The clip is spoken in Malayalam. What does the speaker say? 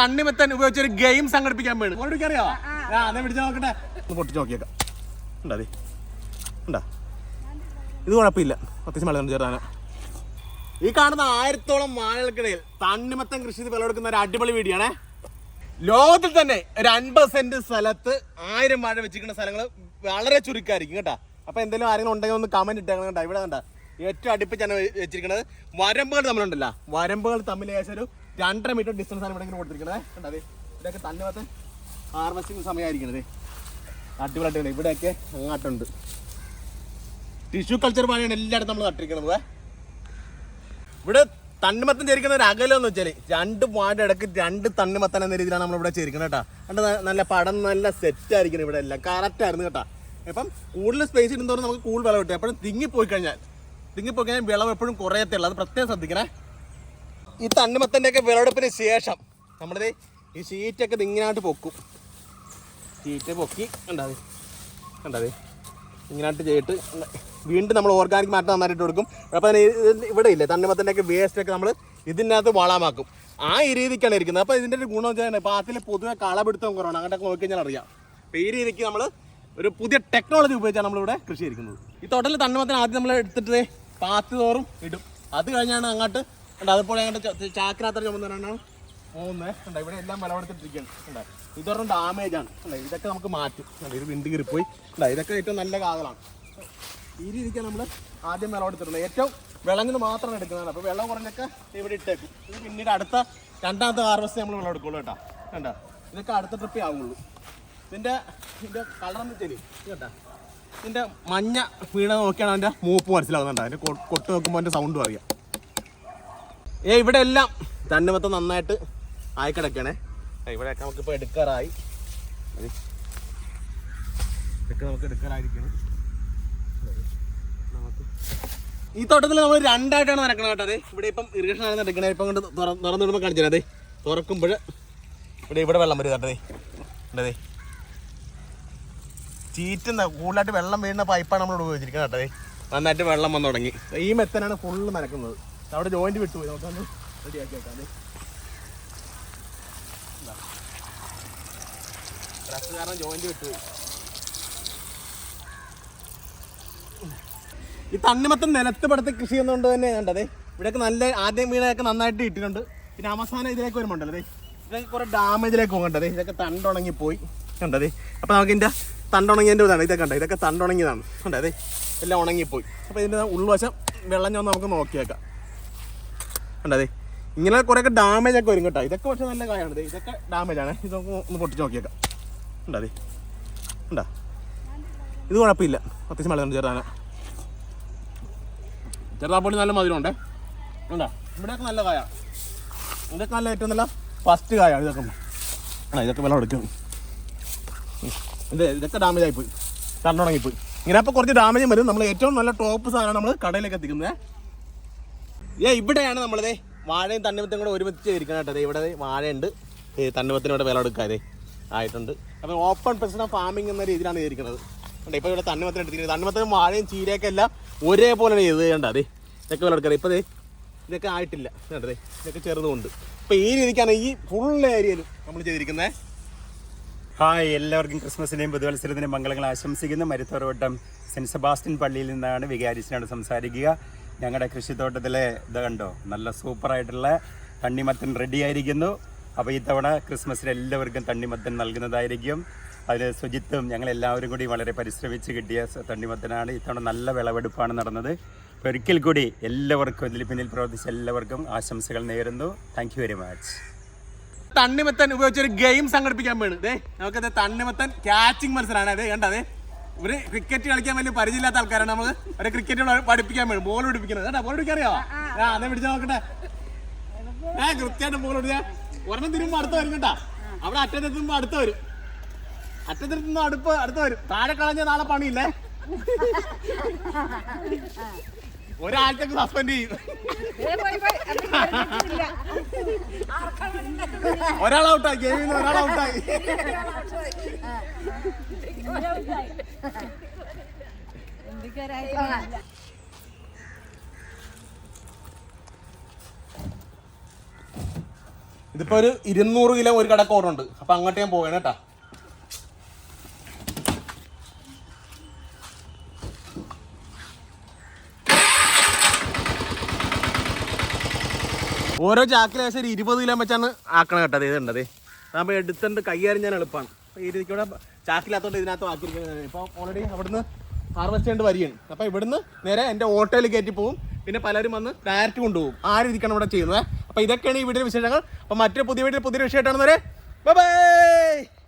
തണ്ണിമെത്തൻ ഉപയോഗിച്ച് ഒരു ഗെയിം സംഘടിപ്പിക്കാൻ വേണ്ടി. മോളോട് അറിയോ ആ അതെ പിടിച്ച് നോക്കട്ടെ. ഒന്ന് പൊട്ടിച്ച് നോക്കിയേക്കാം. ഉണ്ടാ അതെ ഉണ്ടാ? ഇത് കുഴപ്പമില്ല. അത്യാവശ്യം വെള്ളം ചേർത്താന ഈ കാണുന്ന ആയിരത്തോളം വാഴകൾക്കിടയിൽ തണ്ണിമത്തൻ കൃഷി ചെയ്ത് വിളവെടുക്കുന്ന ഒരു അടിപൊളി വീഡിയോ ആണേ. ലോകത്തിൽ തന്നെ ഒരു അൻപത് സെന്റ് സ്ഥലത്ത് ആയിരം വാഴ വെച്ചിരിക്കുന്ന സ്ഥലങ്ങൾ വളരെ ചുരുക്കായിരിക്കും കേട്ടോ. അപ്പൊ എന്തെങ്കിലും ആരെങ്കിലും ഉണ്ടെങ്കിൽ ഒന്ന് കമന്റ് ഇട്ടേക്കണം കേട്ടോ. ഇവിടെ കണ്ട. ഏറ്റവും അടുപ്പിച്ചാണ് വെച്ചിരിക്കുന്നത് വരമ്പുകൾ തമ്മിലുണ്ടല്ലോ. വരമ്പുകൾ തമ്മിൽ ഏകദേശം ഒരു രണ്ടര മീറ്റർ ഡിസ്റ്റൻസ് ആണ് ഇവിടെ ഇങ്ങനെ കൊടുത്തിരിക്കുന്നത് ഇവിടെയൊക്കെ തന്നെ ഇതൊക്കെ ഹാർവെസ്റ്റിംഗ് സമയമായിരിക്കണത് അടിപൊളിയായിട്ട് ഇവിടെയൊക്കെ അങ്ങാട്ടുണ്ട് ടിഷ്യൂ കൾച്ചർ പണിയാണ് എല്ലായിടത്തും നമ്മൾ നട്ടിരിക്കുന്നത് ഇവിടെ തണ്ണിമത്തൻ ചേരിക്കുന്ന ഒരു അകലം എന്ന് വെച്ചാൽ രണ്ട് വാഴ ഇടയ്ക്ക് രണ്ട് തണ്ണിമത്തൻ എന്ന രീതിയിലാണ് നമ്മൾ ഇവിടെ ചേരിക്കുന്നത് കേട്ടോ. കണ്ട? നല്ല പടം നല്ല സെറ്റ് ആയിരിക്കണം ഇവിടെ എല്ലാം. കറക്റ്റ് ആയിരുന്നു കേട്ടോ. അപ്പം കൂടുതൽ സ്പേസ് ഇടുന്നതോറും നമുക്ക് കൂടുതൽ വിളവ് കിട്ടും. എപ്പോഴും തിങ്ങിപ്പോയി കഴിഞ്ഞാൽ തിങ്ങിപ്പോയി കഴിഞ്ഞാൽ വിളവ് എപ്പോഴും കുറയത്തുള്ളൂ അത് പ്രത്യേകം ശ്രദ്ധിക്കണേ. ഈ തണ്ണിമത്തന്റെ ഒക്കെ വിളവെടുപ്പിന് ശേഷം നമ്മളിത് ഈ ഷീറ്റൊക്കെ ഇതിങ്ങനായിട്ട് പൊക്കും. ഷീറ്റ് പൊക്കി കണ്ടാതെ കണ്ടാതെ ഇങ്ങനായിട്ട് ചെയ്തിട്ട് വീണ്ടും നമ്മൾ ഓർഗാനിക് മാറ്റം നന്നായിട്ട് കൊടുക്കും അപ്പോൾ ഇവിടെ ഇല്ലേ തണ്ണിമത്തന്റെ ഒക്കെ വേസ്റ്റ് ഒക്കെ നമ്മൾ ഇതിനകത്ത് വളമാക്കും. ആ രീതിക്കാണ് ഇരിക്കുന്നത്. അപ്പോൾ ഇതിന്റെ ഒരു ഗുണം വെച്ചാൽ പാത്തിൽ പൊതുവെ കളപിടുത്തം കുറവാണ്. അങ്ങോട്ടൊക്കെ നോക്കിക്കഴിഞ്ഞാൽ അറിയാം. അപ്പോൾ ഈ രീതിക്ക് നമ്മൾ ഒരു പുതിയ ടെക്നോളജി ഉപയോഗിച്ചാണ് നമ്മളിവിടെ കൃഷി ചെയ്തിരിക്കുന്നത്. ഈ തോട്ടത്തിൽ തണ്ണിമത്തൻ ആദ്യം നമ്മൾ എടുത്തിട്ട് പാത്തി തോറും ഇടും. അത് കഴിഞ്ഞാണ് അങ്ങോട്ട് ഉണ്ട് അതുപോലെ അങ്ങോട്ട് ചാക്കിനകത്ത് ചുമന്നാണ് മൂന്ന് ഉണ്ട് ഇവിടെ എല്ലാം വിളവെടുത്തിട്ടിരിക്കുകയാണ്. ഉണ്ട് ഇതൊരെണ്ണം ഡാമേജ് ആണ്. ഉണ്ട് ഇതൊക്കെ നമുക്ക് മാറ്റും. ഉണ്ട് ഇത് വിണ്ട് കീറിപ്പോയി ഉണ്ട് ഇതൊക്കെ ഏറ്റവും നല്ല കാതലാണ്. ഈ രീതിക്കാണ് നമ്മൾ ആദ്യം വിളവെടുത്തിട്ടുള്ളത് ഏറ്റവും വിളഞ്ഞത് മാത്രമാണ് എടുക്കുന്നതാണ് അപ്പോൾ വെള്ളം കുറഞ്ഞൊക്കെ ഇവിടെ ഇട്ടേക്കും. ഇത് പിന്നീട് അടുത്ത രണ്ടാമത്തെ ഹാർവസ്റ്റ് നമ്മൾ വിളവെടുക്കുള്ളൂ കേട്ടോ. കണ്ട ഇതൊക്കെ അടുത്ത ട്രിപ്പേ ആവുള്ളൂ. ഇതിന്റെ ഇതിന്റെ കളർ എന്ന് വെച്ചാൽ കേട്ടാ ഇതിന്റെ മഞ്ഞ വീണ നോക്കിയാണ് അതിന്റെ മൂപ്പ് മനസ്സിലാവുന്നുണ്ട് അതിന്റെ കൊട്ട് നോക്കുമ്പോൾ അതിന്റെ സൗണ്ടും അറിയാം. ഏ ഇവിടെ എല്ലാം തന്നെ മൊത്തം നന്നായിട്ട് ആയി കിടക്കണേ ഇവിടെയൊക്കെ നമുക്കിപ്പോൾ എടുക്കാറായി. മതി. ഇതൊക്കെ നമുക്ക് എടുക്കാറായിരിക്കണം. നമുക്ക് ഈ തോട്ടത്തിൽ നമ്മൾ രണ്ടായിട്ടാണ് നടക്കണത് കേട്ടോ അതെ. ഇവിടെ ഇപ്പം ഇറിഗേഷൻ ആണ് നടക്കണത് ഇപ്പം കൊണ്ട് തുറന്നു വിടുമ്പോൾ കാണിച്ചത് തുറക്കുമ്പോൾ ഇവിടെ ഇവിടെ വെള്ളം വരും കേട്ടതേ ഉണ്ടതേ ചീറ്റുന്ന കൂടുതലായിട്ട് വെള്ളം വീഴുന്ന പൈപ്പാണ് നമ്മൾ ഉപയോഗിച്ചിരിക്കുന്നത് കേട്ടതേ നന്നായിട്ട് വെള്ളം വന്നു തുടങ്ങി. ഈ മെത്തനാണ് ഫുള്ള് നനക്കുന്നത്. അവിടെ ജോയിന്റ് വിട്ടുപോയി നമുക്കൊന്ന് റെഡിയാക്കി വെക്കാം അതെ പ്രശ്നം കാരണം ജോയിന്റ് വിട്ടുപോയി ഈ തണ്ണിമത്തം നിലത്ത് പടുത്ത് കൃഷി ചെയ്യുന്നതുകൊണ്ട് തന്നെ കണ്ടതേ. ഇവിടെയൊക്കെ നല്ല ആദ്യം വീണൊക്കെ നന്നായിട്ട് ഇട്ടിട്ടുണ്ട്. പിന്നെ അവസാനം ഇതിലേക്ക് വരുമ്പോണ്ടല്ലേ ഇതൊക്കെ കുറെ ഡാമേജിലേക്ക് പോകണ്ടതേ ഇതൊക്കെ തണ്ടുണങ്ങി പോയി കണ്ടതേ. അപ്പോൾ നമുക്ക് ഇതിന്റെ തണ്ടുണങ്ങിയതിന്റെ ഇതാണ്. ഇതൊക്കെ കണ്ടത് ഇതൊക്കെ തണ്ടുണങ്ങിയതാണ്. കണ്ടതേ എല്ലാം ഉണങ്ങിപ്പോയി. അപ്പോൾ ഇതിന്റെ ഉൾവശം വെള്ളം ഞാൻ നമുക്ക് നോക്കിയേക്കാം. കണ്ടതേ? ഇങ്ങനെ കുറേയൊക്കെ ഡാമേജ് ഒക്കെ വരും കേട്ടോ. ഇതൊക്കെ പക്ഷേ നല്ല ദേ ഇതൊക്കെ ഡാമേജ് ആണ്. ഇത് നമുക്ക് ഒന്ന് പൊട്ടിച്ച് നോക്കിയേക്കാം. ഉണ്ടാ ഉണ്ടാ ഇത് കുഴപ്പമില്ല. അത്യാവശ്യം വെള്ളം ചെറുതാന ചെറുതാപ്പൊടി നല്ല മധുരമുണ്ടേ? ഉണ്ടാ ഇവിടെയൊക്കെ നല്ല കായ. ഇതൊക്കെ നല്ല ഏറ്റവും നല്ല ഫസ്റ്റ് കായാണ് ഇതൊക്കെ. ആ ഇതൊക്കെ വെള്ളം എടുക്കും. ഇത് ഇതൊക്കെ ഡാമേജ് ആയിപ്പോയി. കണ്ണുണങ്ങിപ്പോയി ഇങ്ങനെ അപ്പോൾ കുറച്ച് ഡാമേജും വരും. നമ്മൾ ഏറ്റവും നല്ല ടോപ്പ് സാധനം നമ്മൾ കടയിലേക്ക് എത്തിക്കുന്നത് ഏ ഇവിടെയാണ് നമ്മളിതേ വാഴയും തണ്ണിമത്തും കൂടെ ഒരുമിച്ച് ചെയ്തിരിക്കണം കേട്ടോ. ഇവിടെ വാഴയുണ്ട്. തണ്ണിമത്തിന് ഇവിടെ വില എടുക്കാതെ ആയിട്ടുണ്ട്. അപ്പോൾ ഓപ്പൺ പ്രശ്നം ഫാമിംഗ് എന്ന രീതിയിലാണ് ചെയ്തിരിക്കുന്നത്. ഇപ്പോൾ ഇവിടെ തണ്ണിമത്തിന് എടുത്തിരിക്കുന്നത്. തണ്ണിമത്തിനും വാഴയും ചീരയൊക്കെ എല്ലാം ഒരേപോലെയാണ് ചെയ്ത് കണ്ട അതെ ഇതൊക്കെ വില എടുക്കാതെ ഇപ്പോൾ ഇതൊക്കെ ആയിട്ടില്ല. കേട്ടതേ ഇതൊക്കെ ചെറുതുകൊണ്ട് ഇപ്പം ഈ രീതിക്കാണ് ഈ ഫുൾ ഏരിയയിലും നമ്മൾ ചെയ്തിരിക്കുന്നത്. ഹായ് എല്ലാവർക്കും ക്രിസ്മസിനെയും പുതുവത്സരത്തിനെയും മംഗളങ്ങൾ ആശംസിക്കുന്ന. മരുത്തോറവട്ടം സെന്റ് സെബാസ്റ്റ്യൻ പള്ളിയിൽ നിന്നാണ് വികാരിച്ചിനോട് സംസാരിക്കുക. ഞങ്ങളുടെ കൃഷിത്തോട്ടത്തിലെ ഇത് കണ്ടോ? നല്ല സൂപ്പറായിട്ടുള്ള തണ്ണിമത്തൻ റെഡി ആയിരിക്കുന്നു. അപ്പോൾ ഇത്തവണ ക്രിസ്മസിന് എല്ലാവർക്കും തണ്ണിമത്തൻ നൽകുന്നതായിരിക്കും. അതിന് ശുചിത്വം ഞങ്ങളെല്ലാവരും കൂടി വളരെ പരിശ്രമിച്ച് കിട്ടിയ തണ്ണിമത്തനാണ്. ഇത്തവണ നല്ല വിളവെടുപ്പാണ് നടന്നത്. അപ്പോൾ ഒരിക്കൽ കൂടി എല്ലാവർക്കും ഇതിൽ പിന്നിൽ പ്രവർത്തിച്ച എല്ലാവർക്കും ആശംസകൾ നേരുന്നു. താങ്ക് വെരി മച്ച് തണ്ണിമത്തൻ ഉപയോഗിച്ച് ഒരു ഗെയിം സംഘടിപ്പിക്കാൻ വേണം ദേ നമുക്കത് തണ്ണിമത്തൻ ക്യാച്ചിങ് മത്സരമാണ് അതെ കണ്ടതേ ഇവർ ക്രിക്കറ്റ് കളിക്കാൻ വലിയ പരിചയമില്ലാത്ത ആൾക്കാരാണ് നമ്മൾ. അവരെ ക്രിക്കറ്റ് പഠിപ്പിക്കാൻ വേണ്ടി ബോൾ പിടിപ്പിക്കുന്നത്. കേട്ടോ ബോൾ പിടിക്കാൻ അറിയാമോ ആ അതെ പിടിച്ചാ നോക്കട്ടെ. ആ കൃത്യമായിട്ട് ബോൾ പിടിച്ചാ. ഒരെണ്ണം തിരുമ്പോ അടുത്ത വരും കേട്ടാ. അവിടെ അറ്റത്തെത്തുമ്പോ അടുത്ത വരും. അറ്റത്തെത്തുമ്പോ അടുപ്പ് അടുത്ത വരും. താഴെ കളഞ്ഞ നാളെ പണിയില്ലേ? ഒരാഴ്ചക്ക് സസ്പെൻഡ് ചെയ്യും. ഒരാൾ ഔട്ടായി ഗെയിമിൽ നിന്ന് ഒരാൾ ഔട്ടായി ഇതിപ്പോ ഒരു ഇരുന്നൂറ് കിലോ ഒരു ഓർഡർ ഉണ്ട്. അപ്പൊ അങ്ങോട്ട് ഞാൻ പോകണം കേട്ടാ. ഓരോ ചാക്കിൽ ഏകദേശം ഒരു ഇരുപത് കിലോ വെച്ചാണ് ആക്കണം കേട്ടത് ഉണ്ടത് നമ്മൾ എടുത്തിട്ട് കൈകാര്യം ഞാൻ എളുപ്പമാണ് ഈ ചാക്കിലാത്തോണ്ട് ഇതിനകത്ത് ആക്കിയിരിക്കുന്നത്. ഇപ്പൊ ഓൾറെഡി അവിടുന്ന് ഹാർവെസ്റ്റ് ചെയ്യേണ്ട വരികയാണ് അപ്പോൾ ഇവിടുന്ന് നേരെ എന്റെ ഓട്ടോയിൽ കയറ്റി പോകും പിന്നെ പലരും വന്ന് ഡയറക്റ്റ് കൊണ്ടുപോകും. ആ രീതിക്കാണ് ഇവിടെ ചെയ്യുന്നത്. അപ്പോൾ ഇതൊക്കെയാണ് ഈ വീഡിയോ വിശേഷങ്ങൾ. അപ്പോൾ മറ്റൊരു പുതിയ വീട്ടിൽ പുതിയ വിഷയമായിട്ടാണ് ബൈ ബൈ